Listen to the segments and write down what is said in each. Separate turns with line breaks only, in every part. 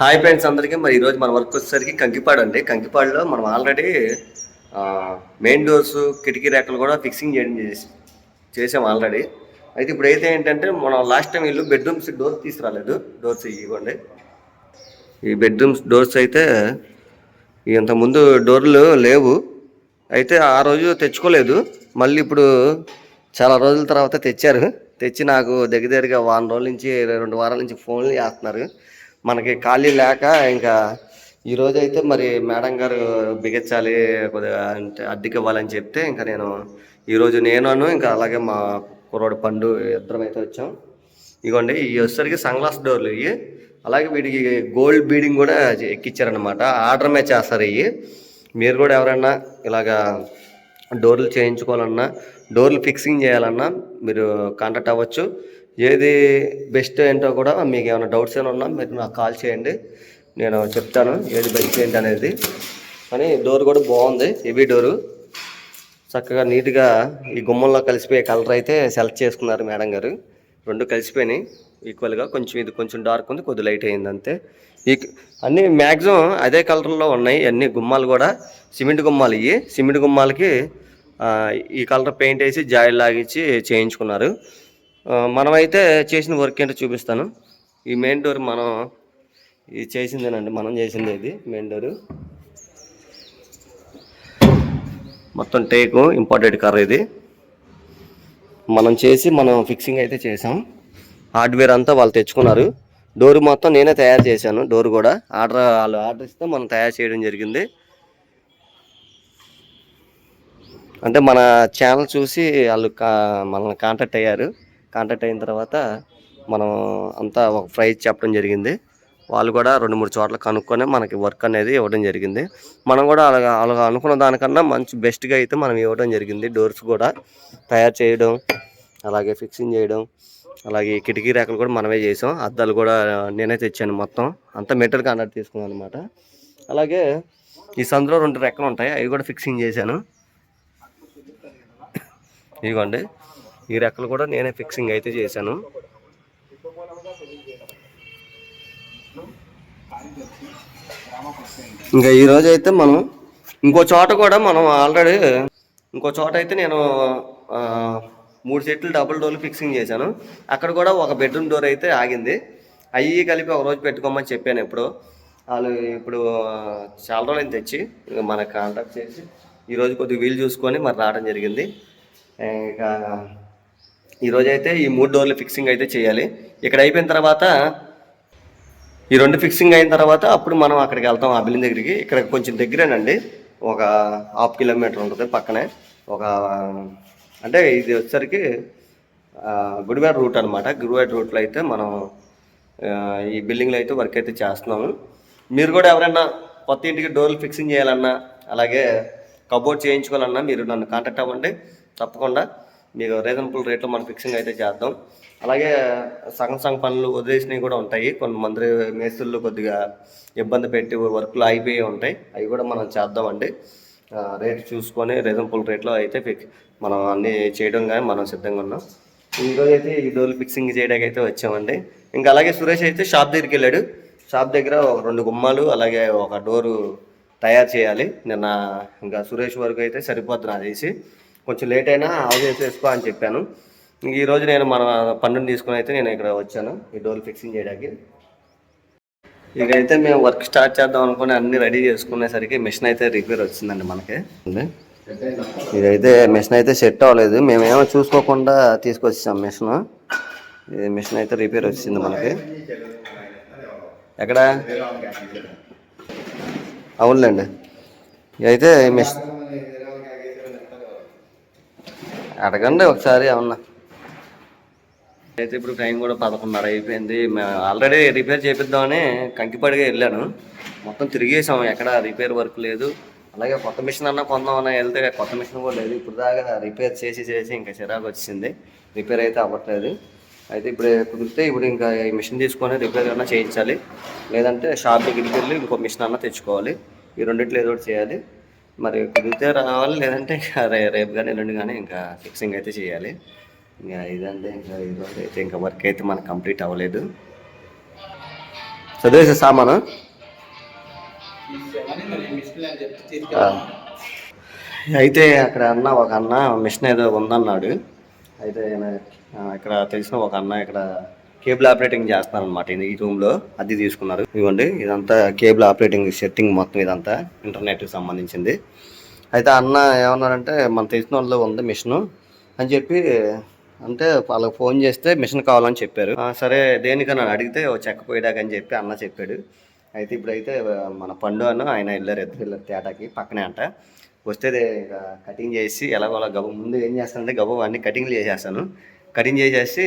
Hi friends అందరికీ మరి ఈరోజు మన వర్క్ వచ్చేసరికి కంకిపాడు అండి. కంకిపాడులో మనం ఆల్రెడీ మెయిన్ డోర్స్ కిటికీ రేఖలు కూడా ఫిక్సింగ్ చేయడం చేసి చేసాం ఆల్రెడీ అయితే ఇప్పుడు అయితే ఏంటంటే మనం లాస్ట్ టైం ఇల్లు బెడ్రూమ్స్ డోర్ తీసుకురాలేదు. డోర్స్ ఇవ్వండి. ఈ బెడ్రూమ్స్ డోర్స్ అయితే ఇంతకుముందు డోర్లు లేవు. అయితే ఆ రోజు తెచ్చుకోలేదు. మళ్ళీ ఇప్పుడు చాలా రోజుల తర్వాత తెచ్చారు. తెచ్చి నాకు దగ్గర దగ్గరగా వారం రోజుల నుంచి రెండు వారాల నుంచి ఫోన్లు చేస్తున్నారు. మనకి ఖాళీ లేక ఇంకా ఈరోజు అయితే మరి మేడం గారు బిగించాలి కొద్దిగా అంటే అద్దెకి ఇవ్వాలని చెప్తే ఇంకా నేను ఈరోజు నేను ఇంకా అలాగే మా కుర్రోడు పండు ఇద్దరం అయితే వచ్చాం. ఇగోండి ఈ వచ్చేసరికి సన్గ్లాస్ డోర్లు ఇవి అలాగే వీటికి గోల్డ్ బీడింగ్ కూడా ఎక్కిచ్చారనమాట ఆర్డర్ మే చేస్తారు ఇవి మీరు కూడా ఎవరైనా ఇలాగా డోర్లు చేయించుకోవాలన్నా డోర్లు ఫిక్సింగ్ చేయాలన్నా మీరు కాంటాక్ట్ అవ్వచ్చు. ఏది బెస్ట్ ఏంటో కూడా మీకు ఏమైనా డౌట్స్ ఏమైనా ఉన్నా మీరు నాకు కాల్ చేయండి. నేను చెప్తాను ఏది బెస్ట్ ఏంటి అనేది. కానీ డోర్ కూడా బాగుంది హెవీ డోరు చక్కగా నీట్గా ఈ గుమ్మంలో కలిసిపోయే కలర్ అయితే సెలెక్ట్ చేసుకున్నారు మేడం గారు. రెండు కలిసిపోయినాయి. ఈక్వల్గా కొంచెం ఇది కొంచెం డార్క్ ఉంది కొద్ది లైట్ అయింది అంతే. ఈ అన్నీ మ్యాక్సిమం అదే కలర్లో ఉన్నాయి అన్ని గుమ్మాలు కూడా. సిమెంట్ గుమ్మాలు ఇవి. సిమెంట్ గుమ్మాలకి ఈ కలర్ పెయింట్ వేసి జాయిల్ లాగిచ్చి చేయించుకున్నారు. మనమైతే చేసిన వర్క్ ఏంటో చూపిస్తాను. ఈ మెయిన్ డోర్ మనం ఇది చేసిందేనండి మనం చేసింది ఇది మెయిన్ డోరు మొత్తం టేకు ఇంపార్టెంట్ కర్ర ఇది. మనం చేసి మనం ఫిక్సింగ్ అయితే చేసాం. హార్డ్వేర్ అంతా వాళ్ళు తెచ్చుకున్నారు. డోర్ మొత్తం నేనే తయారు చేశాను డోర్ కూడా. ఆర్డర్ వాళ్ళు ఆర్డర్ ఇస్తే మనం తయారు చేయడం జరిగింది. అంటే మన ఛానల్ చూసి వాళ్ళు కా మనల్ని కాంటాక్ట్ అయ్యారు. కాంటాక్ట్ అయిన తర్వాత మనం అంతా ఒక ప్రైజ్ చెప్పడం జరిగింది. వాళ్ళు కూడా రెండు మూడు చోట్ల కనుక్కొని మనకి వర్క్ అనేది ఇవ్వడం జరిగింది. మనం కూడా అలాగా అలాగా అనుకున్న దానికన్నా మంచి బెస్ట్గా అయితే మనం ఇవ్వడం జరిగింది. డోర్స్ కూడా తయారు చేయడం అలాగే ఫిక్సింగ్ చేయడం అలాగే కిటికీ రేఖలు కూడా మనమే చేసాం. అద్దాలు కూడా నేనే తెచ్చాను మొత్తం. అంతా మెటీరియల్ కాంటాక్ట్ తీసుకున్నాను అనమాట అలాగే ఈ సందులో రెండు రెక్కలు ఉంటాయి. అవి కూడా ఫిక్సింగ్ చేశాను. ఇదిగోండి. ఈ రెక్కలు కూడా నేనే ఫిక్సింగ్ అయితే చేశాను. ఇంకా ఈరోజు అయితే మనం ఇంకో చోట కూడా మనం ఆల్రెడీ ఇంకో చోట అయితే నేను మూడు సెట్లు డబుల్ డోర్లు ఫిక్సింగ్ చేశాను. అక్కడ కూడా ఒక బెడ్రూమ్ డోర్ అయితే ఆగింది. అవి కలిపి ఒక రోజు పెట్టుకోమని చెప్పాను ఇప్పుడు వాళ్ళు ఇప్పుడు చాలా రోజులు తెచ్చి. ఇంకా మనకు కాంటాక్ట్ చేసి ఈరోజు కొద్దిగా వీలు చూసుకొని మరి రావడం జరిగింది. ఇంకా ఈరోజు అయితే ఈ మూడు డోర్లు ఫిక్సింగ్ అయితే చేయాలి. ఇక్కడ అయిపోయిన తర్వాత ఈ రెండు ఫిక్సింగ్ అయిన తర్వాత అప్పుడు మనం అక్కడికి వెళ్తాం ఆ బిల్డింగ్ దగ్గరికి. ఇక్కడ కొంచెం దగ్గరేనండి. ఒక హాఫ్ కిలోమీటర్ ఉంటుంది పక్కనే. ఒక అంటే ఇది వచ్చేసరికి గుడివాడ రూట్ అనమాట గుడివాడ రూట్లో అయితే మనం ఈ బిల్డింగ్లో అయితే వర్క్ అయితే చేస్తున్నాము. మీరు కూడా ఎవరైనా కొత్త ఇంటికి డోర్లు ఫిక్సింగ్ చేయాలన్నా అలాగే కబోర్డ్ చేయించుకోవాలన్నా మీరు నన్ను కాంటాక్ట్ అవ్వండి. తప్పకుండా మీకు రీజనబుల్ రేట్లో మనం ఫిక్సింగ్ అయితే చేద్దాం. అలాగే సగం సగం పనులు వదిలేసినవి కూడా ఉంటాయి. కొంతమంది మేస్తుల్లో కొద్దిగా ఇబ్బంది పెట్టి వర్క్లు అయిపోయి ఉంటాయి. అవి కూడా మనం చేద్దామండి. రేట్ చూసుకొని రీజనబుల్ రేట్లో అయితే ఫిక్ మనం అన్నీ చేయడం కానీ మనం సిద్ధంగా ఉన్నాం. ఈరోజు అయితే ఈ డోర్లు ఫిక్సింగ్ చేయడానికి అయితే వచ్చామండి. ఇంకా అలాగే సురేష్ అయితే షాప్ దగ్గరికి వెళ్ళాడు. షాప్ దగ్గర ఒక రెండు గుమ్మాలు అలాగే ఒక డోరు తయారు చేయాలి. నిన్న ఇంకా సురేష్ వరకు అయితే సరిపోద్ది నా చేసి కొంచెం లేట్ అయినా ఆవు చేసేసుకో అని చెప్పాను. ఇంక ఈరోజు నేను మన పన్నుని తీసుకుని అయితే నేను ఇక్కడ వచ్చాను. ఈ డోర్ ఫిక్సింగ్ చేయడానికి. ఇకైతే మేము వర్క్ స్టార్ట్ చేద్దాం అనుకుని అన్ని రెడీ చేసుకునేసరికి మిషన్ అయితే రిపేర్ వచ్చిందండి మనకి. ఇదైతే మిషన్ అయితే సెట్ అవ్వలేదు. మేమేమో చూసుకోకుండా తీసుకొచ్చాం మిషన్ ఇది మిషన్ అయితే రిపేర్ వచ్చింది మనకి. ఎక్కడ? అవునులేండి. ఇదైతే మిషన్ అడగండి ఒకసారి ఏమన్నా. అయితే ఇప్పుడు టైం కూడా పదకొండున్నర అయిపోయింది. ఆల్రెడీ రిపేర్ చేపిద్దామని కంకిపడిగా వెళ్ళాను. మొత్తం తిరిగేసాం ఎక్కడ రిపేర్ వర్క్ లేదు. అలాగే కొత్త మిషన్ అన్నా కొందామన్నా వెళ్తే కొత్త మిషన్ కూడా లేదు. ఇప్పుడు దాకా రిపేర్ చేసి చేసి ఇంకా చిరాకు వచ్చింది. రిపేర్ అయితే అవ్వట్లేదు. అయితే ఇప్పుడు కుదిరితే ఇప్పుడు ఇంకా ఈ మిషన్ తీసుకొని రిపేర్ అన్నా చేయించాలి. లేదంటే షాప్ దగ్గరికి వెళ్ళి ఇంకో మిషన్ అన్నా తెచ్చుకోవాలి. ఈ రెండిట్లో ఏదో ఒకటి చేయాలి. మరి కుదిరితే రావాలి లేదంటే ఇంకా రే- రేపు కానీ ఎల్లుండి కానీ ఇంకా ఫిక్సింగ్ అయితే చేయాలి. ఇంకా ఇదంటే ఇంకా ఈరోజు అయితే ఇంకా వర్క్ అయితే మనకు కంప్లీట్ అవ్వలేదు. చదివేసే సామాను? అయితే అక్కడ అన్న ఒక అన్న మిషన్ ఏదో ఉందన్నాడు. అయితే ఇక్కడ తెలిసిన ఒక అన్న ఇక్కడ కేబుల్ ఆపరేటింగ్ చేస్తున్నారనమాట ఈ రూమ్లో అది తీసుకున్నారు. ఇవ్వండి ఇదంతా కేబుల్ ఆపరేటింగ్ సెట్టింగ్ మొత్తం ఇదంతా ఇంటర్నెట్కి సంబంధించింది. అయితే ఆ అన్న ఏమన్నారంటే మన తెలిసిన వాళ్ళు ఉంది మిషన్ అని చెప్పి అంటే వాళ్ళకి ఫోన్ చేస్తే మిషన్ కావాలని చెప్పారు. సరే దేనికని అడిగితే చెక్క పోయడానికి అని చెప్పి అన్న చెప్పాడు. అయితే ఇప్పుడైతే మన పండు అన్న ఆయన వెళ్ళారు ఇద్దరు వెళ్ళారు తేటాకి పక్కనే అంట. వస్తే కటింగ్ చేసి ఎలాగోలా గబు ముందు ఏం చేస్తానంటే గబు అన్ని కటింగ్లు చేసేస్తాను. కటింగ్ చేసేసి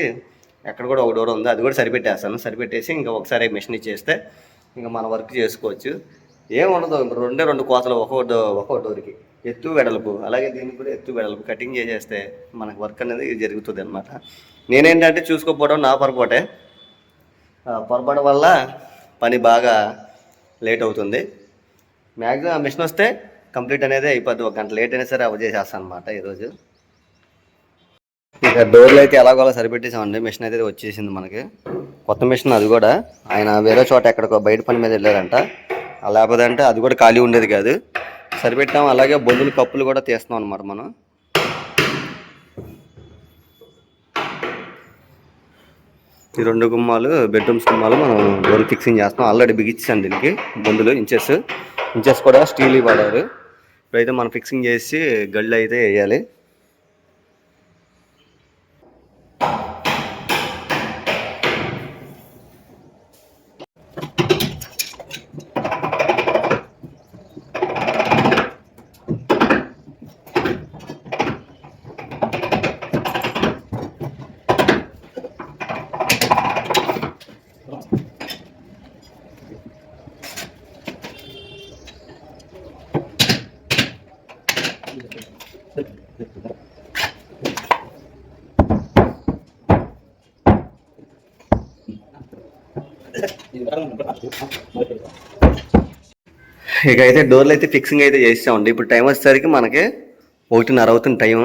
ఎక్కడ కూడా ఒక డోర్ ఉంది. అది కూడా సరిపెట్టేస్తాను. సరిపెట్టేసి ఇంకా ఒకసారి మిషన్ ఇచ్చేస్తే ఇంకా మన వర్క్ చేసుకోవచ్చు. ఏం ఉండదు. రెండే రెండు కోతలు ఒక్కో డో ఒక్కో డోర్కి. ఎత్తు వెడల్పు. అలాగే దీనికి కూడా ఎత్తు వెడల్పు. కటింగ్ చేసేస్తే మనకు వర్క్ అనేది జరుగుతుంది అనమాట నేనేంటంటే చూసుకోకపోవడం నా పొరపాటే. పొరపాటు వల్ల పని బాగా లేట్ అవుతుంది. మ్యాక్సిమం ఆ మిషన్ వస్తే కంప్లీట్ అనేది అయిపోద్ది. ఒక గంట లేట్ అయినా సరే అవ చేసేస్తాను అనమాట ఈరోజు. ఇక డోర్లు అయితే ఎలాగోలా సరిపెట్టేసామండి. మిషన్ అయితే వచ్చేసింది మనకి. కొత్త మిషన్ అది కూడా. ఆయన వేరే చోట ఎక్కడికో బయట పని మీద వెళ్ళారంట. లేకపోతే అంటే అది కూడా ఖాళీ ఉండేది కాదు. సరిపెట్టాం. అలాగే బొందులు కప్పులు కూడా తీస్తున్నాం అనమాట మనం. ఈ రెండు గుమ్మాలు బెడ్రూమ్స్ గుమ్మాలు మనం డోర్ ఫిక్సింగ్ చేస్తాం ఆల్రెడీ బిగించాను దీనికి. బొందులు ఇంచెస్ ఇంచెస్ కూడా స్టీల్ వాడారు. ఇప్పుడైతే మనం ఫిక్సింగ్ చేసి గళ్ళు అయితే వేయాలి. ఇక అయితే డోర్లు అయితే ఫిక్సింగ్ అయితే చేసామండి ఇప్పుడు టైం వచ్చేసరికి మనకి ఒకటిన్నర అవుతుంది టైం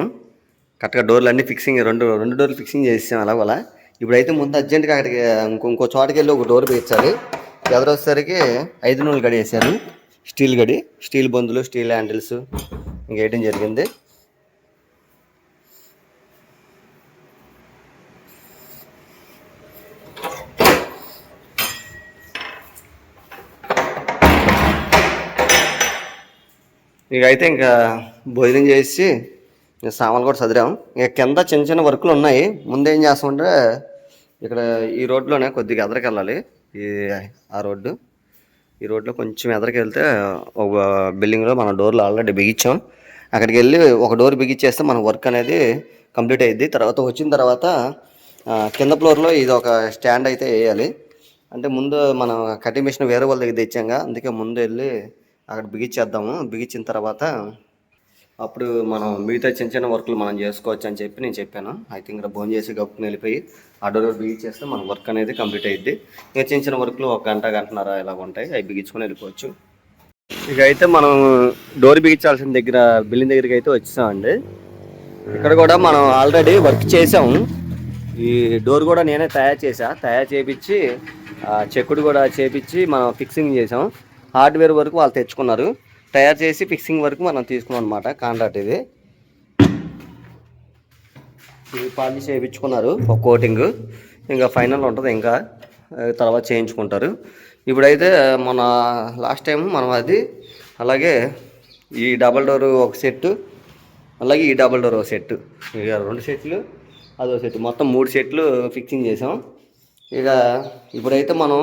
కరెక్ట్గా డోర్లు అన్నీ ఫిక్సింగ్ రెండు రెండు డోర్లు ఫిక్సింగ్ చేసాం అలాగోలా ఇప్పుడైతే ముందు అర్జెంట్గా అక్కడికి ఇంకో ఇంకో చోటకి వెళ్ళి ఒక డోర్ వేయించాలి ఎదురు వచ్చేసరికి ఐదు నూనెలు గడి వేసారు స్టీల్ గడి స్టీల్ బొందులు స్టీల్ హ్యాండిల్స్ ఇంకేయడం జరిగింది. ఇక అయితే ఇంకా భోజనం చేసి సామాన్లు కూడా చదిరాం ఇక కింద చిన్న చిన్న వర్కులు ఉన్నాయి. ముందేం ఏం చేస్తామంటే ఇక్కడ ఈ రోడ్లోనే కొద్దిగా ఎదరికి వెళ్ళాలి ఈ ఆ రోడ్డు. ఈ రోడ్లో కొంచెం ఎదరికి వెళ్తే ఒక బిల్డింగ్లో మన డోర్లు ఆల్రెడీ బిగించాం. అక్కడికి వెళ్ళి ఒక డోర్ బిగించేస్తే మన వర్క్ అనేది కంప్లీట్ అయ్యింది తర్వాత వచ్చిన తర్వాత కింద ఫ్లోర్లో ఇది ఒక స్టాండ్ అయితే వేయాలి. అంటే ముందు మనం కటింగ్ మిషన్ వేరే వాళ్ళ దగ్గర తెచ్చాంగా. అందుకే ముందు వెళ్ళి అక్కడ బిగించేద్దాము బిగించిన తర్వాత అప్పుడు మనం మిగతా చిన్న చిన్న వర్క్లు మనం చేసుకోవచ్చు అని చెప్పి నేను చెప్పాను. అయితే ఇంకా భోజనం చేసి గప్పుకుని వెళ్ళిపోయి ఆ డోర్ బిగించేస్తే మన వర్క్ అనేది కంప్లీట్ అయ్యిద్ది ఇంకా చిన్న చిన్న వర్క్లు ఒక గంట గంటన్నర ఇలా ఉంటాయి. అవి బిగించుకొని వెళ్ళిపోవచ్చు. ఇక అయితే మనం డోర్ బిగించాల్సిన దగ్గర బిల్డింగ్ దగ్గరికి అయితే వచ్చేసామండి ఇక్కడ కూడా మనం ఆల్రెడీ వర్క్ చేసాము ఈ డోర్ కూడా నేనే తయారు చేసా తయారు చేపించి చెక్కుడు కూడా చేపించి మనం ఫిక్సింగ్ చేసాం హార్డ్వేర్ వరకు వాళ్ళు తెచ్చుకున్నారు. తయారు చేసి ఫిక్సింగ్ వరకు మనం తీసుకున్నాం అనమాట కాంట్రాక్ట్ ఇది. ఇది పాలిష్ చేయించుకున్నారు ఒక కోటింగ్. ఇంకా ఫైనల్ ఉంటుంది ఇంకా తర్వాత చేయించుకుంటారు. ఇప్పుడైతే మన లాస్ట్ టైం మనం అది అలాగే ఈ డబల్ డోర్ ఒక సెట్ అలాగే ఈ డబల్ డోర్ ఒక సెట్ ఇక రెండు సెట్లు అదో సెట్ మొత్తం మూడు సెట్లు ఫిక్సింగ్ చేసాం. ఇక ఇప్పుడైతే మనం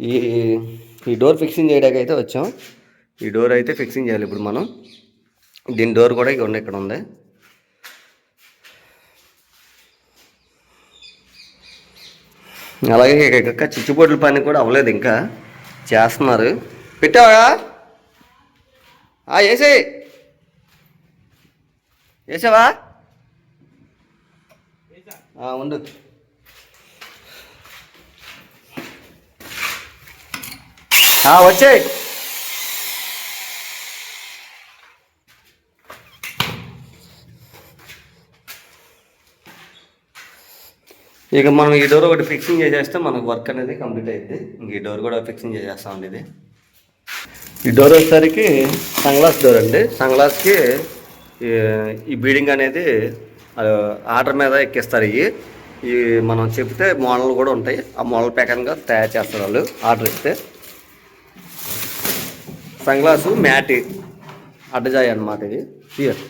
ఈ ఈ డోర్ ఫిక్సింగ్ చేయడానికి అయితే వచ్చాం. ఈ డోర్ అయితే ఫిక్సింగ్ చేయాలి ఇప్పుడు మనం. దీని డోర్ కూడా ఇక్కడ ఇక్కడ ఉంది అలాగే ఇంకా చిచ్చుబొడ్ల పని కూడా అవ్వలేదు ఇంకా. చేస్తున్నారు. పెట్టావా? వేసే వేసావా? ఆ, ఉండు. వచ్చాయి. ఇక మనం ఈ డోర్ ఒకటి ఫిక్సింగ్ చేసేస్తే మనకు వర్క్ అనేది కంప్లీట్ అయింది ఇంక ఈ డోర్ కూడా ఫిక్సింగ్ చేసేస్తామండి ఇది. ఈ డోర్ వచ్చేసరికి సన్గ్లాస్ డోర్ అండి. సన్గ్లాస్కి ఈ బీడింగ్ అనేది ఆర్డర్ మీద ఎక్కిస్తారు ఇవి. ఈ మనం చెప్తే మోడల్ కూడా ఉంటాయి. ఆ మోడల్ ప్రకారంగా తయారు చేస్తారు వాళ్ళు ఆర్డర్ ఇస్తే. సన్గ్లాసు మ్యాట్ అడ్డజాయి అనమాట ఇది. ఇయర్